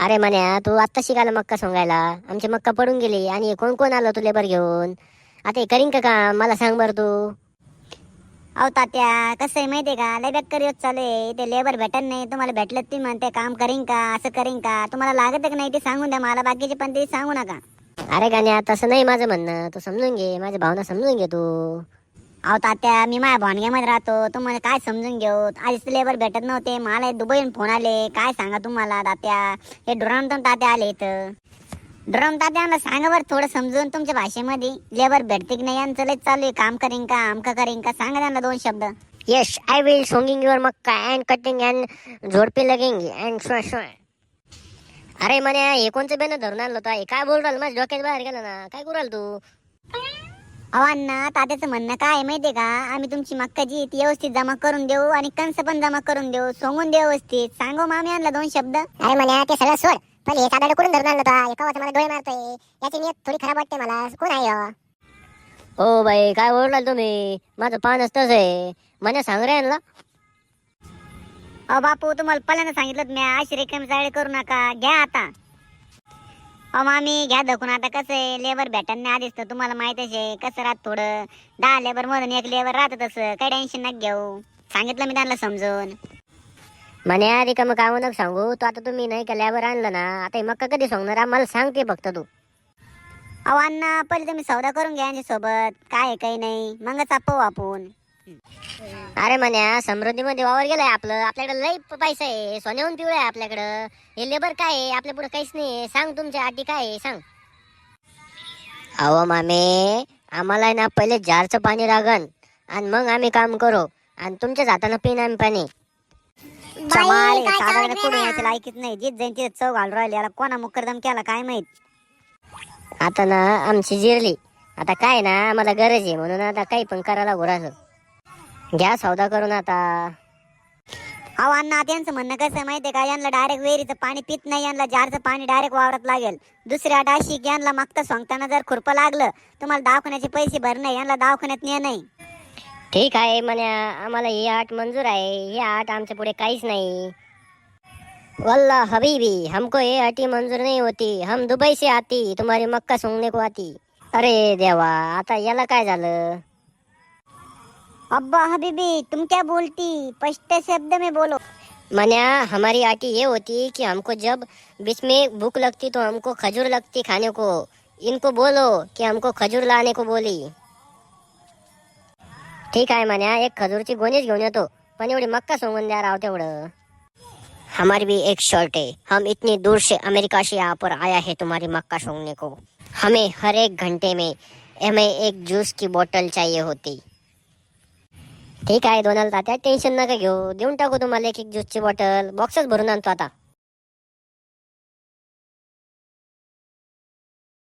अरे म्हण्या तू आत्ता शिकायला मक्का सोंगायला. आमची मक्का पडून गेली आणि कोण कोण आलं तू लेबर घेऊन? आता हे करीन का काम? मला सांग बरं तू. अहो तात्या कसं आहे माहितीये का? लय बेकार येत चालू आहे. ते लेबर भेटत नाही. तुम्हाला भेटलं तुम्ही म्हणते काम करीन का? असं करीन का? तुम्हाला लागत का नाही ते सांगून द्या. मला बाकीचे पण ते सांगू नका. अरे गाण्या तसं नाही माझं म्हणणं. तू समजून घे. माझ्या भावना समजून घे तू. अहो तात्या मी माझ्या भानग्यामध्ये राहतो. तुम्हाला काय समजून घेऊ? आधीच लेबर भेटत नव्हते. मला हे दुबईहून फोन आले. काय सांगा तुम्हाला तात्या? हे ड्रोन तात्या आले इथं. ड्रोन तात्यांना सांगा बरं थोडं समजून तुमच्या भाषेमध्ये. लेबर भेटते की नाही? यांचं लय चालू आहे. काम करीन का? आमका करीन का? सांगा त्यांना दोन शब्द. Yes I will sowing your Mecca and cutting and झोडपी लगेंगी अँड शो शो अरे म्हणे हे कोणचं बेन धरून आणलं होतं? काय बोल राहिलं? माझ्या डोक्यात बाहेर गेलं ना. काय करू राहिलं तू? अहो अण्णा तात्याचं म्हणणं काय आहे माहितीये का? आम्ही तुमची मक्का जी ती व्यवस्थित जमा करून देऊ आणि कंस पण जमा करून देऊ. सोंगून देऊ व्यवस्थित. सांगू मामी आणला दोन शब्द. अरे मला ते सगळं सोड. पण हे साधा कुठून धरून आणलं होता एका वाजता मला डोळे मारतोय. याची नियत थोडी खराब वाटते मला. कोण आहे? हो? बाई काय ओरडाल तुम्ही? माझं पान असतंच आहे. म्हणे सांग रे यांना अहो बापू तुम्हाला पहिल्यांदा सांगितलं मी अशी रिकामी जाळे करू नका. घ्या आता. अहो मामी घ्या धकून आता कसं आहे लेबर भेटत नाही आधीच तर तुम्हाला माहितच आहे. कसं राहत थोडं. दहा लेबर मधून एक लेबर राहत तसं. काही टेन्शन नका घेऊ. सांगितलं मी त्यांना समजून. म्हणे अरे का मग काय नको सांगू? तू आता तुम्ही नाही का लॅबर आणलं ना? आता हे मक्का कधी सांगणार? आम्हाला सांगते फक्त तू. अहो अण्णा पहिले तुम्ही सौदा करून घ्या यांच्या सोबत काय आहे काही नाही. मगच आपू आपण अरे म्हण्या समृद्धीमध्ये वावर गेलाय आपलं. आपल्याकडे लई प- पैसा आहे. सोन्याहून पिवळं आहे आपल्याकडं. हे लेबर काय आहे? आपल्या पुढे काहीच नाही सांग तुमच्या अटी काय आहे? सांग. अहो मामे आम्हाला ना पहिले जारचं पाणी लागन. आणि मग आम्ही काम करू. आणि तुमच्याच हातानं पिन आम्ही पाणी. काय लायकीत नाही. जित जाईन तिथे चव घालून राहिले. याला कोणा मुकरदम केला काय माहीत? आता ना आमची जिरली. आता काय ना आम्हाला गरज आहे. म्हणून आता काही पण करायला घोडाचं घ्या सौदा करून आता. अहो अण्णा त्यांचं म्हणणं कसं आहे माहितीये का? यांना डायरेक्ट वेरीचं पाणी पित नाही यांना जारचं पाणी डायरेक्ट वावरत लागेल. दुसरी अट अशी की यांना मागता सांगताना जर खुरपं लागलं तुम्हाला दवाखान्याचे पैसे भरणे यांना दवाखान्यात ने नाही. ठीक आहे म्हणे आम्हाला ही आठ मंजूर आहे. ही आठ आमच्या पुढे काहीच नाही. वल्ला हबीबी हमको ये अटी मंजूर नहीं होती. हम दुबई से आती तुम्हारी मक्का सोंगणे को आती. अरे देवा आता याला काय झालं? अब्बा हबीबी तुम क्या बोलती? स्पष्ट शब्द में बोलो। मन्या, हमारी आटी ये होती कि हमको जब बीच में भूख लगती तो हमको खजूर लगती खाने को। इनको बोलो कि हमको खजूर लाने को बोली। ठीक आहे मन्या, एक खजूरची गोणीच घेऊन येतो। पण एवढी मक्का सोंगून द्या राव हमारी भी एक शर्ट है हम इतनी दूर से अमेरिका से यहाँ पर आया है तुम्हारी मक्का सोंगने को। हमें हर एक घंटे में, हमें एक जूस की बोतल चाहिए होती। ठीक आहे दोनाला तात्या टेन्शन नका घेऊ. देऊन टाकू तुम्हाला एक एक ज्यूसची बॉटल बॉक्सच भरून आणतो आता.